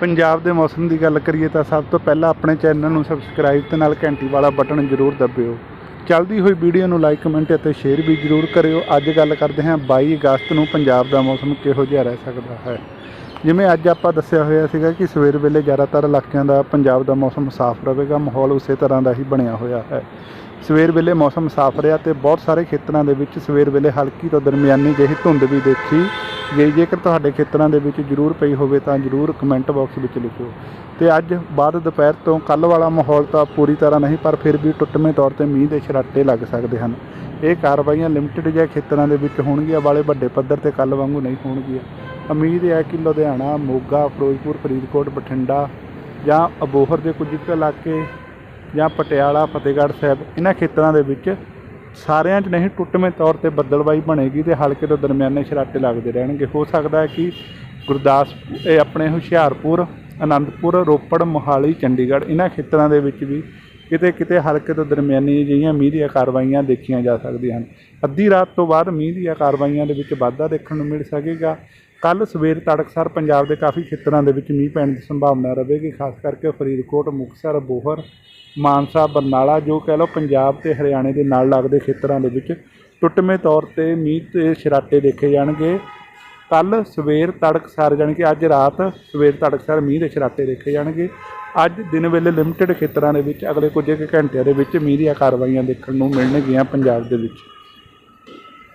ਪੰਜਾਬ ਦੇ ਮੌਸਮ ਦੀ ਗੱਲ ਕਰੀਏ ਤਾਂ ਸਭ ਤੋਂ ਪਹਿਲਾਂ ਆਪਣੇ ਚੈਨਲ ਨੂੰ ਸਬਸਕ੍ਰਾਈਬ ਤੇ ਨਾਲ ਘੰਟੀ ਵਾਲਾ ਬਟਨ ਜ਼ਰੂਰ ਦਬਿਓ। ਚੱਲਦੀ ਹੋਈ ਵੀਡੀਓ ਨੂੰ ਲਾਈਕ ਕਮੈਂਟ ਅਤੇ ਸ਼ੇਅਰ ਵੀ ਜ਼ਰੂਰ ਕਰਿਓ। ਅੱਜ ਗੱਲ ਕਰਦੇ ਹਾਂ 22 ਅਗਸਤ ਨੂੰ ਪੰਜਾਬ ਦਾ ਮੌਸਮ ਕਿਹੋ ਜਿਹਾ ਰਹਿ ਸਕਦਾ ਹੈ। ਜਿਵੇਂ ਅੱਜ ਆਪਾਂ ਦੱਸਿਆ ਹੋਇਆ ਸੀਗਾ ਕਿ ਸਵੇਰ ਵੇਲੇ ਜ਼ਿਆਦਾਤਰ ਇਲਾਕਿਆਂ ਦਾ ਪੰਜਾਬ ਦਾ ਮੌਸਮ ਸਾਫ਼ ਰਹੇਗਾ, ਮਾਹੌਲ ਉਸੇ ਤਰ੍ਹਾਂ ਦਾ ਹੀ ਬਣਿਆ ਹੋਇਆ ਹੈ। ਸਵੇਰ ਵੇਲੇ ਮੌਸਮ ਸਾਫ਼ ਰਿਹਾ ਤੇ ਬਹੁਤ ਸਾਰੇ ਖੇਤਰਾਂ ਦੇ ਵਿੱਚ ਸਵੇਰ ਵੇਲੇ ਹਲਕੀ ਤੋਂ ਦਰਮਿਆਨੀ ਜਿਹੀ ਧੁੰਦ ਵੀ ਦੇਖੀ। ਜੇ ਜੇਕਰ ਤੁਹਾਡੇ ਖੇਤਰਾਂ ਦੇ ਵਿੱਚ ਜ਼ਰੂਰ ਪਈ ਹੋਵੇ ਤਾਂ ਜ਼ਰੂਰ ਕਮੈਂਟ ਬਾਕਸ ਵਿੱਚ ਲਿਖਿਓ। ਤੇ ਅੱਜ ਬਾਅਦ ਦੁਪਹਿਰ ਤੋਂ ਕੱਲ ਵਾਲਾ ਮਾਹੌਲ ਤਾਂ ਪੂਰੀ ਤਰ੍ਹਾਂ ਨਹੀਂ, ਪਰ ਫਿਰ ਵੀ ਟੁੱਟਵੇਂ ਤੌਰ ਤੇ ਮੀਂਹ ਦੇ ਛਰਾਟੇ ਲੱਗ ਸਕਦੇ ਹਨ। ਇਹ ਕਾਰਵਾਈਆਂ ਲਿਮਟਿਡ ਜਿਹੇ ਖੇਤਰਾਂ ਦੇ ਵਿੱਚ ਹੋਣਗੀਆਂ, ਵਾਲੇ ਵੱਡੇ ਪੱਧਰ ਤੇ ਕੱਲ ਵਾਂਗੂ ਨਹੀਂ ਹੋਣਗੀਆਂ। ਉਮੀਦ ਹੈ ਕਿ ਲੁਧਿਆਣਾ, ਮੋਗਾ, ਫਿਰੋਜ਼ਪੁਰ, ਫਰੀਦਕੋਟ, ਬਠਿੰਡਾ ਜਾਂ ਅਬੋਹਰ ਦੇ ਕੁਝ ਕੁ ਇਲਾਕੇ ਜਾਂ ਪਟਿਆਲਾ, ਫਤਿਹਗੜ੍ਹ ਸਾਹਿਬ, ਇਹਨਾਂ ਖੇਤਰਾਂ ਦੇ ਵਿੱਚ ਸਾਰਿਆਂ 'ਚ ਨਹੀਂ, ਟੁੱਟਵੇਂ ਤੌਰ ਤੇ ਬੱਦਲਬਾਈ ਬਣੇਗੀ ਤੇ ਹਲਕੇ ਤੋਂ ਦਰਮਿਆਨੇ ਸ਼ਰਾਟੇ ਲੱਗਦੇ ਰਹਿਣਗੇ। ਹੋ ਸਕਦਾ ਹੈ ਕਿ ਗੁਰਦਾਸ, ਇਹ ਆਪਣੇ ਹੁਸ਼ਿਆਰਪੁਰ, ਅਨੰਦਪੁਰ, ਰੋਪੜ, ਮੋਹਾਲੀ, ਚੰਡੀਗੜ੍ਹ ਇਹਨਾਂ ਖੇਤਰਾਂ ਦੇ ਵਿੱਚ ਵੀ ਕਿਤੇ ਕਿਤੇ ਹਲਕੇ ਤੋਂ ਦਰਮਿਆਨੀ ਜਿਹੀਆਂ ਮੀਂਹ ਦੀਆਂ ਕਾਰਵਾਈਆਂ ਦੇਖੀਆਂ ਜਾ ਸਕਦੀਆਂ ਹਨ। ਅੱਧੀ ਰਾਤ ਤੋਂ ਬਾਅਦ ਮੀਂਹ ਦੀਆਂ ਕਾਰਵਾਈਆਂ ਦੇ ਵਿੱਚ ਵਾਧਾ ਦੇਖਣ ਨੂੰ ਮਿਲ ਸਕੇਗਾ। ਕੱਲ ਸਵੇਰ ਤੜਕਸਾਰ ਪੰਜਾਬ ਦੇ ਕਾਫੀ ਖੇਤਰਾਂ ਦੇ ਵਿੱਚ ਮੀਂਹ ਪੈਣ ਦੀ ਸੰਭਾਵਨਾ ਰਹੇਗੀ, ਖਾਸ ਕਰਕੇ ਫਰੀਦਕੋਟ, ਮੁਕਤਸਰ, ਬੋਹਰ ਮਾਨਸਾ, ਬਰਨਾਲਾ ਜੋ ਕਹਿ ਲਓ ਪੰਜਾਬ ਤੇ ਹਰਿਆਣੇ ਦੇ ਨਾਲ ਲੱਗਦੇ ਖੇਤਰਾਂ ਦੇ ਵਿੱਚ ਟੁੱਟਵੇਂ ਤੌਰ ਤੇ ਮੀਂਹ ਤੇ ਛਰਾਟੇ ਦੇਖੇ ਜਾਣਗੇ। ਕੱਲ ਸਵੇਰ ਤੜਕਸਾਰ ਜਾਣੀ ਕਿ ਅੱਜ ਰਾਤ ਸਵੇਰ ਤੜਕਸਾਰ ਮੀਂਹ ਦੇ ਛਰਾਟੇ ਦੇਖੇ ਜਾਣਗੇ। ਅੱਜ ਦਿਨ ਵੇਲੇ ਲਿਮਟਿਡ ਖੇਤਰਾਂ ਦੇ ਵਿੱਚ ਅਗਲੇ ਕੁਝ ਕੁ ਘੰਟਿਆਂ ਦੇ ਵਿੱਚ ਮੀਂਹ ਦੀਆਂ ਕਾਰਵਾਈਆਂ ਦੇਖਣ ਨੂੰ ਮਿਲਣਗੀਆਂ ਪੰਜਾਬ ਦੇ ਵਿੱਚ।